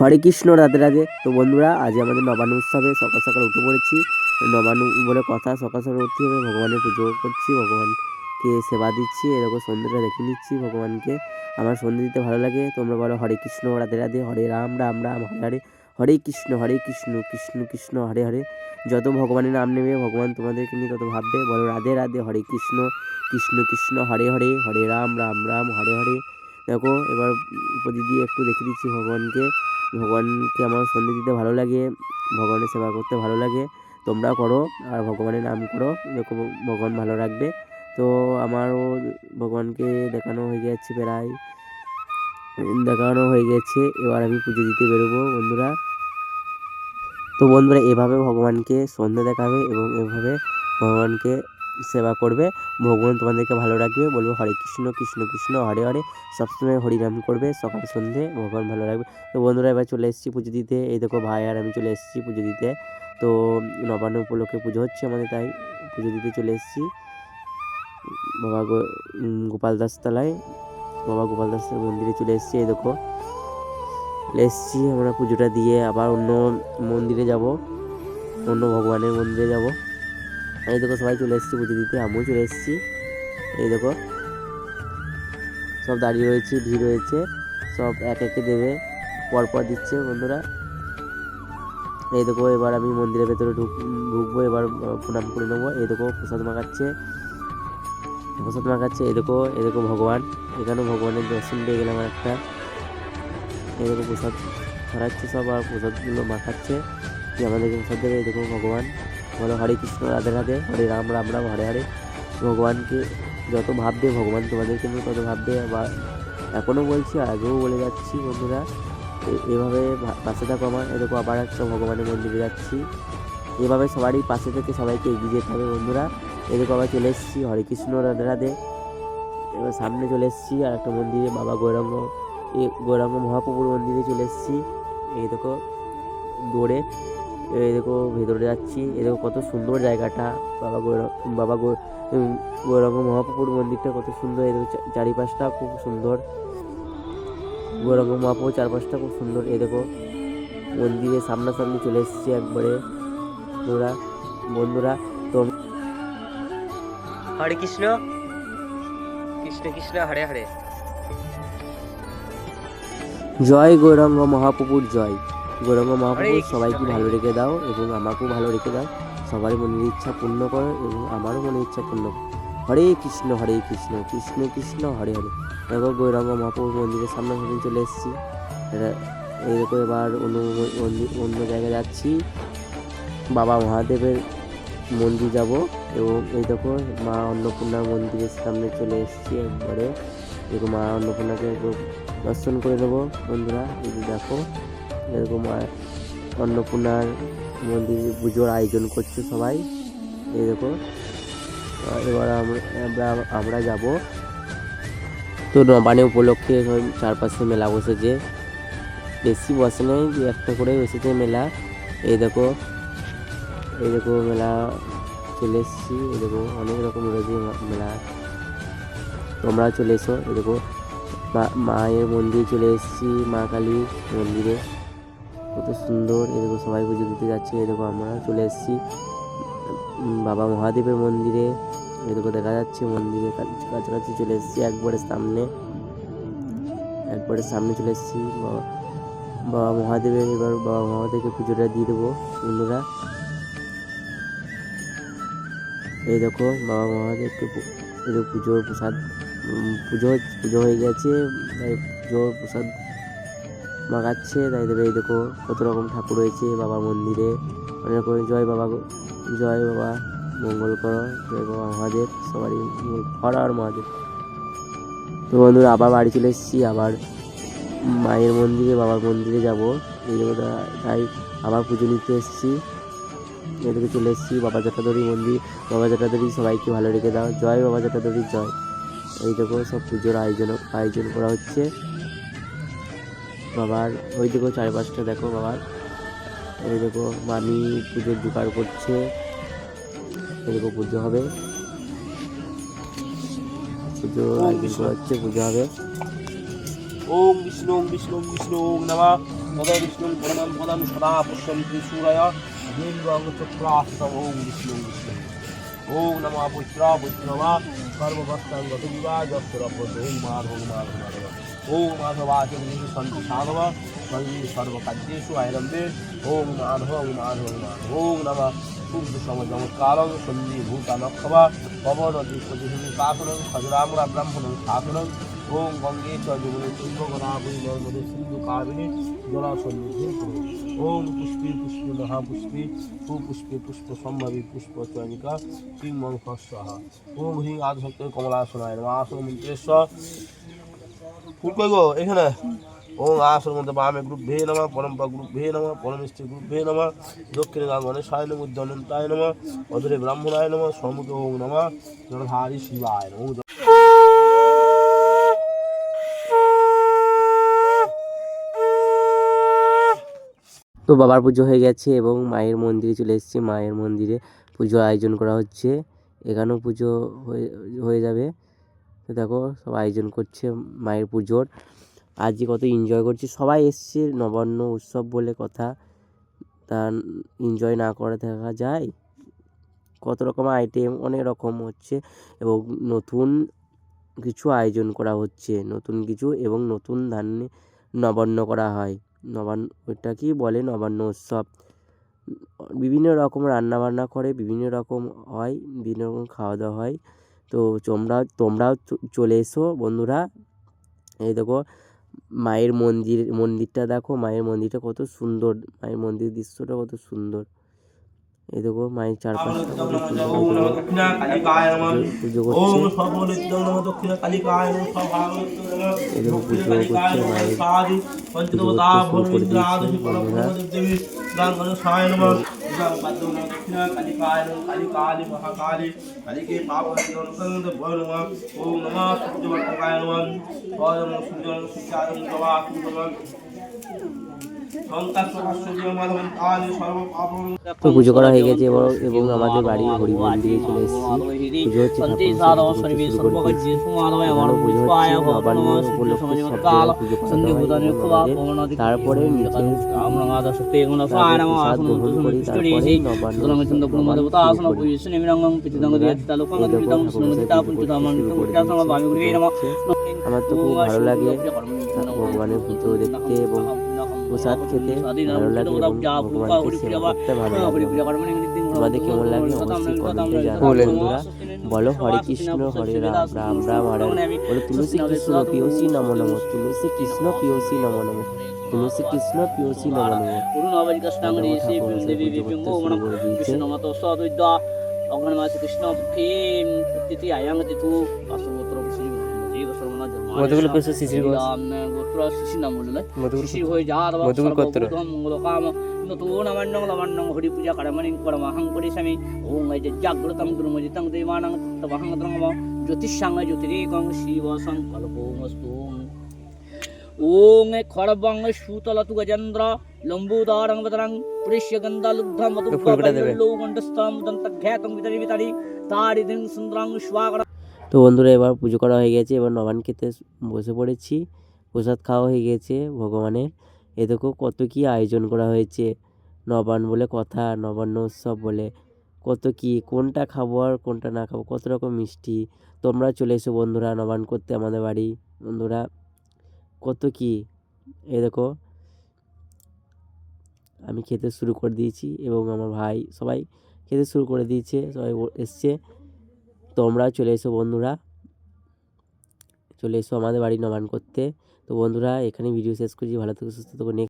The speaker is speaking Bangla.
হরে কৃষ্ণ, রাধে রাধে। তো বন্ধুরা, আজ আমাদের নবান্ন উৎসবে সকাল সকাল উঠে পড়েছি। নবান্ন বলে কথা সকাল সকাল উঠতে হবে ভগবানের পুজো করছি, ভগবানকে সেবা দিচ্ছি। এরকম সন্ধ্যেটা দেখে নিচ্ছি ভগবানকে। আমার সন্ধ্যে দিতে ভালো লাগে। তোমরা বলো হরে কৃষ্ণ, রাধে রাধে, হরে রাম রাম রাম, হরে হরে। হরে কৃষ্ণ হরে কৃষ্ণ কৃষ্ণ কৃষ্ণ, হরে হরে। যত ভগবানের নাম নেবে, ভগবান তোমাদেরকে নিয়ে তত ভাববে। বলো রাধে রাধে, হরে কৃষ্ণ কৃষ্ণ কৃষ্ণ, হরে হরে। হরে রাম রাম রাম, হরে হরে। দেখো, এবার দিয়ে একটু দেখে দিচ্ছি ভগবানকে। ভগবানকে আমার সন্ধে দিতে ভালো লাগে, ভগবানের সেবা করতে ভালো লাগে। তোমরাও করো আর ভগবানের নাম করো, দেখো ভগবান ভালো রাখবে। তো আমারও ভগবানকে দেখানো হয়ে যাচ্ছে প্রায়, দেখানো হয়ে গেছে। এবার আমি পুজো দিতে বেরোবো, বন্ধুরা। তো বন্ধুরা, এভাবে ভগবানকে সন্ধে দেখাবে এবং এভাবে ভগবানকে সেবা করবে। ভগবান তোমাদেরকে ভালো রাখবে। বলবে হরে কৃষ্ণ কৃষ্ণ কৃষ্ণ, হরে হরে। সবসময় হরিনাম করবে, সকাল সন্ধে ভগবান ভালো রাখবে। তো বন্ধুরা, এবার চলে এসেছি পুজো দিতে। এই দেখো ভাই আর আমি চলে এসেছি পুজো দিতে। তো নবান্ন উপলক্ষে পুজো হচ্ছে আমাদের, তাই পুজো দিতে চলে এসেছি। বাবা গোপাল দাস তলায়, বাবা গোপাল দাসের মন্দিরে চলে এসেছি। এই দেখো এসেছি আমরা পুজোটা দিয়ে। আবার অন্য মন্দিরে যাব, অন্য ভগবানের মন্দিরে যাব। এই দেখো, সবাই চলে এসেছি পুজো দিতে, আমিও চলে এসেছি। এই দেখো, সব দাঁড়িয়ে রয়েছে, ভিড় রয়েছে, সব এক একে দেবে, পরপর দিচ্ছে বন্ধুরা। এই দেখো, এবার আমি মন্দিরের ভেতরে ঢুক, ঢুকবো, এবার প্রণাম করে নেব। এই দেখো, প্রসাদ মাখাচ্ছে প্রসাদ মাখাচ্ছে এই দেখো এই দেখো ভগবান। এখানেও ভগবানের দর্শন পেয়ে গেলাম একটা। এই দেখো, প্রসাদ ছড়াচ্ছে সব, আর প্রসাদগুলো মাখাচ্ছে। আমাদেরকে প্রসাদ দেবে? এই দেখো, ভগবান। বলো হরে কৃষ্ণ, রাধে রাধে, হরে রাম রাম রাম, হরে হরে। ভগবানকে যত ভাববে, ভগবান তোমাদেরকে নিয়ে তত ভাববে। আবার এখনও বলছি, আর আগেও বলে যাচ্ছি, বন্ধুরা। এভাবে পাশে থাকো আমার এরকম আবার একটা ভগবানের মন্দিরে যাচ্ছি। এভাবে সবারই পাশে থেকে সবাইকে এগিয়ে যেতে হবে, বন্ধুরা। এরকম আবার চলে এসেছি, হরে কৃষ্ণ, রাধে রাধে। এবার সামনে চলে এসেছি, আর একটা মন্দিরে বাবা গৌরাঙ্গ গৌরাঙ্গ মহাপ্রভুর মন্দিরে চলে এসেছি। এই দেখো দৌড়ে এই দেখো ভেতরে যাচ্ছি। এই দেখো কত সুন্দর জায়গাটা। বাবা গৌর বাবা গৌরাঙ্গ মহাপ্রভুর মন্দিরটা কত সুন্দর। এই দেখো চারিপাশটা খুব সুন্দর। গৌরঙ্গ মহাপ্রভুর চারপাশটা খুব সুন্দর। এই দেখো মন্দিরের সামনাসামনি চলে এসেছি একবারে। বন্ধুরা বন্ধুরা তো হরে কৃষ্ণ। কৃষ্ণ কৃষ্ণ হরে হরে। জয় গৌরাঙ্গ মহাপ্রভুর জয়। গৌরাঙ্গ মহাপ্রভু সবাইকে ভালো রেখে দাও এবং আমাকেও ভালো রেখে দাও। সবারই মনের ইচ্ছা পূর্ণ করো এবং আমারও মনের ইচ্ছা পূর্ণ করো। হরে কৃষ্ণ হরে কৃষ্ণ কৃষ্ণ কৃষ্ণ হরে হরে। দেখো গৌরাঙ্গ মহাপ্রভুর মন্দিরের সামনে সামনে চলে এসেছি। দেখো এবার অন্য অন্য জায়গায় যাচ্ছি। বাবা মহাদেবের মন্দির যাব এবং এই দেখো মা অন্নপূর্ণা মন্দিরের সামনে চলে এসেছি একবারে। দেখো মা অন্নপূর্ণাকে দর্শন করে নেব বন্ধুরা যদি দেখো। এরকম অন্নপূর্ণার মন্দিরে পুজোর আয়োজন করছে সবাই, এই এবার আমরা আমরা- যাব। তো নবানে উপলক্ষে চারপাশে মেলা বসেছে। বেশি বসে নেই, দু একটা করে বসেছে মেলা। এই দেখো এই দেখো মেলা চলে এসেছি। এই দেখো, অনেক রকম রয়েছে মেলা। তোমরা চলে এসো, এই দেখো। মায়ের মন্দিরে চলে এসেছি, মা কালী মন্দিরে। কত সুন্দর দেখো সবাই পুজো দিতে যাচ্ছে এরকম আমরা চলে এসেছি বাবা মহাদেবের মন্দিরে, এই দেখো যাচ্ছে মন্দিরে কাছ- কাছাকাছি চলে এসেছি, একবারে সামনে একবারে সামনে চলে এসেছি, বাবা মহাদেবের, এবার বাবা মহাদেবকে পুজোটা দিয়ে দেবো বন্ধুরা। এই দেখো বাবা মহাদেবকে পুজোর প্রসাদ পুজো পুজো হয়ে গেছে পুজোর প্রসাদ মাগাচ্ছে, তাই দেবে এই দেখো কত রকম ঠাকুর রয়েছে বাবা মন্দিরে। অনেক রকম জয় বাবা জয় বাবা, মঙ্গল করো, জয় বাবা মহাদেব, সবারই হর আর মহাদেব। তো বন্ধুরা, আবার বাড়ি চলে এসেছি, আবার মায়ের মন্দিরে, বাবার মন্দিরে যাব। এই দেখো তাই আবার পুজো নিতে এসেছি। এদিকে চলে এসেছি, বাবা জটাধরী মন্দির। বাবা জটাধরী সবাইকে ভালো রেখে দাও। জয় বাবা জটাধরী জয়। এই দেখো সব পুজোর আয়োজন আয়োজন করা হচ্ছে। বাবার, ওই দেখো চারপাশটা দেখো বাবার। এই দেখো মামি পুজোর জোগাড় করছে। এই দেখো পুজো হবে। পুজো আয়োজন করা হচ্ছে, পুজো হবে। ওম বিষ্ণু ওম বিষ্ণু ওম বিষ্ণু, ওম নমঃ। তদ বিষ্ণুং পরমং পদম সদা পশ্যন্তি সূরয়। দীর্ঘং চক্রাস্তম ওম বিষ্ণু বিষ্ণু। ওম নমঃ পুত্র পুত্রমা সর্ববস্তাং গতবিবা যত্রপদ ওম মাধব মাধব মাধব ওম মাধবাচ সন্তি সাধব সর্বী সর্বকার্যেষু আয়রম্বে ওম মাধব মাধব মাধব ওম নমঃ শুদ্ধ সমজমৎকারং সন্ধি ভূতানক্ষবা পবন দীপজিভূমি কাকরং খজরামরা ব্রাহ্মণং শাসনং ওম গঙ্গে চ যমুনে চৈব গোদাবরী নর্মদে সিন্ধু কাবিনী জলা সন্নিধি কুরু ওম পুষ্পে পুষ্পে মহাপুষ্পে সুপুষ্পে পুষ্প সম্ভবী পুষ্প চয়নিকা কিং মঙ্খ ওম হিং আদশক্ত কমলাসনায় আসন ফুল কই গো এখানে? ওম আসন মধ্যে বামে গ্রুপ ভে নামা পরম্পা গ্রুপ ভে নমঃ পরমিষ্টি গ্রুপ ভে নামা, দক্ষিণে গাঙ্গনে সায় নমঃ উদ্যানন্তায় নমঃ অধরে ব্রাহ্মণায় নমঃ সম্মুখে ওম নমঃ জলধারী শিবায় নমঃ তো বাবার পুজো হয়ে গেছে এবং মায়ের মন্দিরে চলে এসেছি। মায়ের মন্দিরে পুজোর আয়োজন করা হচ্ছে। এখানেও পুজো হয়ে যাবে। তো দেখো সব আয়োজন করছে মায়ের পুজোর। আজকে কত এনজয় করছি। সবাই এসছে, নবান্ন উৎসব বলে কথা। তা এনজয় না করে থাকা যায়। কত রকম আইটেম অনেক রকম হচ্ছে এবং নতুন কিছু আয়োজন করা হচ্ছে। নতুন কিছু এবং নতুন ধান্যে নবান্ন করা হয়। নবান্ন, ওইটা কি বলে? নবান্ন উৎসব। বিভিন্ন রকম রান্নাবান্না করে, বিভিন্ন রকম হয়, বিভিন্ন রকম খাওয়া দাওয়া হয়। তো তোমরা তোমরাও চলে এসো বন্ধুরা। এই দেখো মায়ের মন্দির মন্দিরটা দেখো মায়ের মন্দিরটা কত সুন্দর মায়ের মন্দির দৃশ্যটা কত সুন্দর। এই দেখো মায়ের নমঃ পুজো করছে পুজো মায়ের। পুজো বন্ধুরা। দেবী গাঙ্গন সায় নমঃ ইদাং পাদ্যং নমঃ দক্ষিণা কালিকায় নমঃ কালিকালি মহাকালি কালিকে পাপহরিদং সঙ্গ ভয় নমঃ ওম তো পুজো করা হয়ে গেছে এবং এবং আমাদের বাড়ি হরি মন্দিরে চলে এসেছি। পুজো হচ্ছে তারপরে নিচে। আমার তো খুব ভালো লাগে ভগবানের পুজো দেখতে এবং প্রসাদ খেতে ভালো লাগে এবং ভগবানকে সেবা করতে ভালো লাগে। তোমাদের কেমন লাগে? অবশ্যই কমেন্টে জানাও বন্ধুরা বলো হরে কৃষ্ণ হরে রাম রাম রাম হরে। বলো তুলসী কৃষ্ণ পিওসি নম নম। তুলসী কৃষ্ণ পিওসি নম নম। তুলসী কৃষ্ণ পিওসি নম নম। মধুগুলো পেছো শিশির গোছ। গোত্র শিশির নাম বললে শিশির হয়ে যা মধুগুলো কত্র? মঙ্গল কাম নতুন হরি পূজা ওং এই যে জাগ্রতং দুর্মজিতং দেবানাং তবহং দ্রঙ্গম জ্যোতিষাঙ্গ জ্যোতিরেকং শিব সংকল্পমস্তু ওং খড়বং সুতলতু গজেন্দ্র লম্বুদারং বদরং পুরিষ্য গন্ধালুব্ধ মধু তো ফুলটা দেবে। গণ্ডস্তম দন্তঘ্যাতং বিতরি বিতরি তারিদিং সুন্দরং স্বাগত তো বন্ধুরা, এবার পুজো করা হয়ে গেছে। এবার নবান খেতে বসে পড়েছি। প্রসাদ খাওয়া হয়ে গেছে ভগবানের। এ দেখো কত কি আয়োজন করা হয়েছে। নবান বলে কথা, নবান্ন উৎসব বলে কত কি, কোনটা খাব আর কোনটা না খাব, কত রকম মিষ্টি। তোমরা চলে এসো বন্ধুরা নবান করতে আমাদের বাড়ি। বন্ধুরা, কত কি, এ দেখো আমি খেতে শুরু করে দিয়েছি এবং আমার ভাই সবাই খেতে শুরু করে দিয়েছে, সবাই এসছে। তোমরা চলে এসো বন্ধুরা। চলে এসো আমাদের বাড়ি নবান করতে। তো বন্ধুরা এখানে ভিডিও শেষ করছি। ভালো থেকো, সুস্থ থেকো। নেক্সট